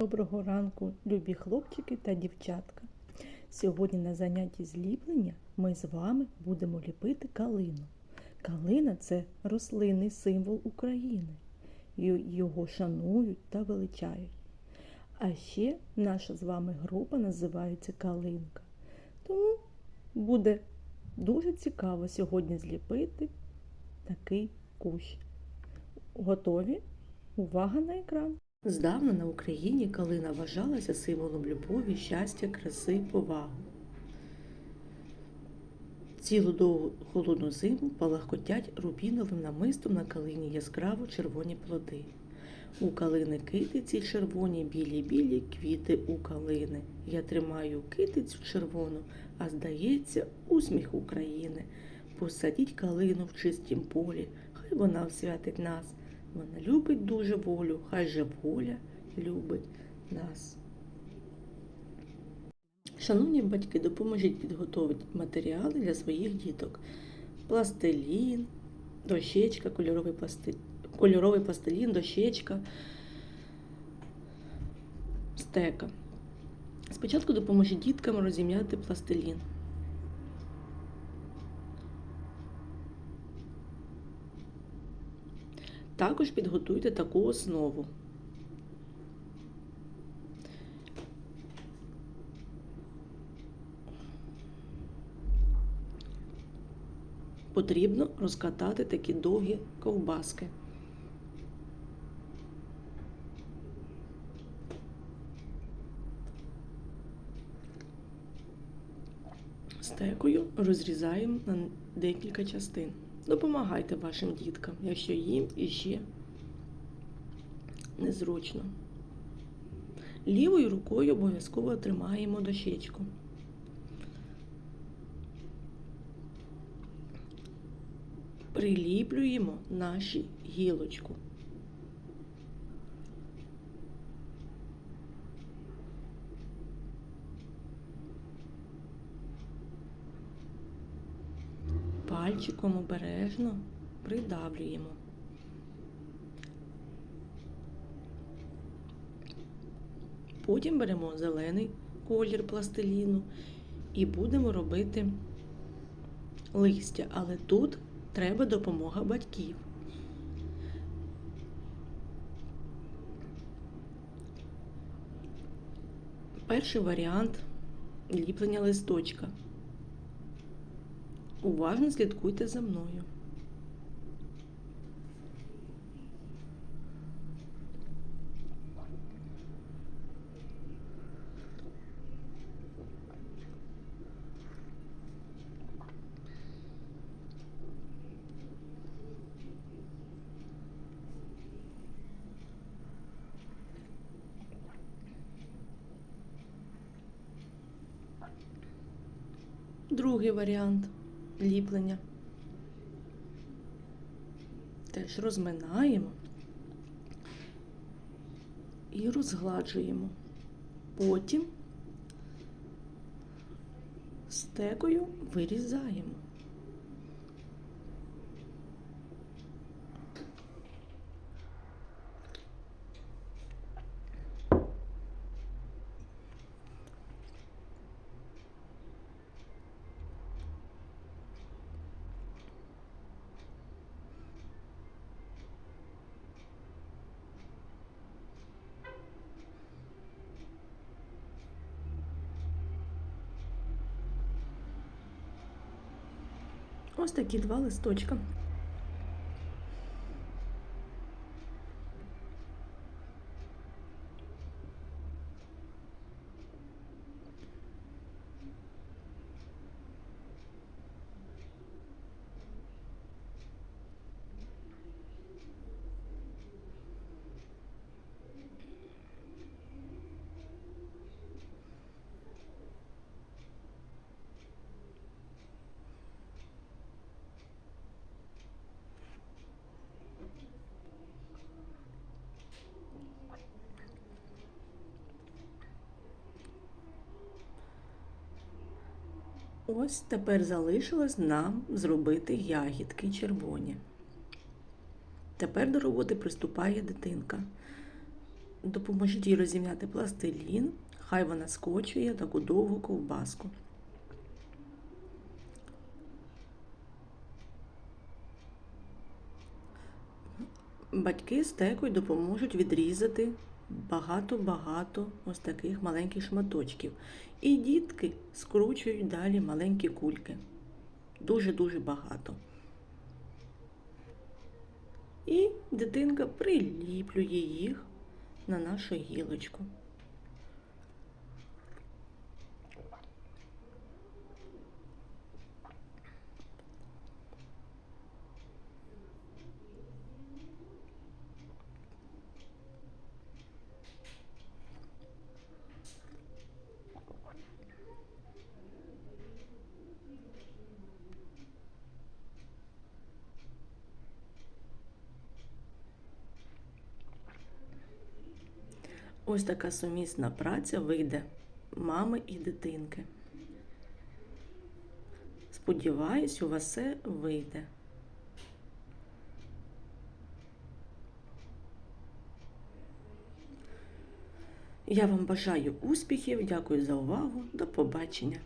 Доброго ранку, любі хлопчики та дівчатка. Сьогодні на занятті зліплення ми з вами будемо ліпити калину. Калина це рослинний символ України. Його шанують та величають. А ще наша з вами група називається Калинка. Тому буде дуже цікаво сьогодні зліпити такий кущ. Готові? Увага на екран! Здавна на Україні калина вважалася символом любові, щастя, краси, поваги. Цілу довгу холодну зиму палахкотять рубіновим намистом на калині яскраво червоні плоди. У калини китиці червоні, білі-білі квіти у калини. Я тримаю китицю червону, а здається, усміх України. Посадіть калину в чистім полі, хай вона всвятить нас. Вона любить дуже волю, хай же воля любить нас. Шановні батьки, допоможіть підготувати матеріали для своїх діток. Пластилін, дощечка, кольоровий, пласти... кольоровий пластилін, дощечка, стека. Спочатку допоможіть діткам розім'яти пластилін. Також підготуйте таку основу. Потрібно розкатати такі довгі ковбаски. Стекою розрізаємо на декілька частин. Допомагайте вашим діткам, якщо їм іще незручно. Лівою рукою обов'язково тримаємо дощечку. Приліплюємо наші гілочку. Пальчиком обережно придавлюємо. Потім беремо зелений колір пластиліну і будемо робити листя, але тут треба допомога батьків. Перший варіант ліплення листочка. Уважно слідкуйте за мною. Другий варіант ліплення. Теж розминаємо і розгладжуємо. Потім стекою вирізаємо. Ось такі два листочка. Ось тепер залишилось нам зробити ягідки червоні. Тепер до роботи приступає дитинка. Допоможіть їй розім'яти пластилін, хай вона скочує таку довгу ковбаску. Батьки з текою допоможуть відрізати багато-багато ось таких маленьких шматочків. І дітки скручують далі маленькі кульки. Дуже-дуже багато. І дитинка приліплює їх на нашу гілочку. Ось така сумісна праця вийде мами і дитинки. Сподіваюсь, у вас все вийде. Я вам бажаю успіхів, дякую за увагу, до побачення.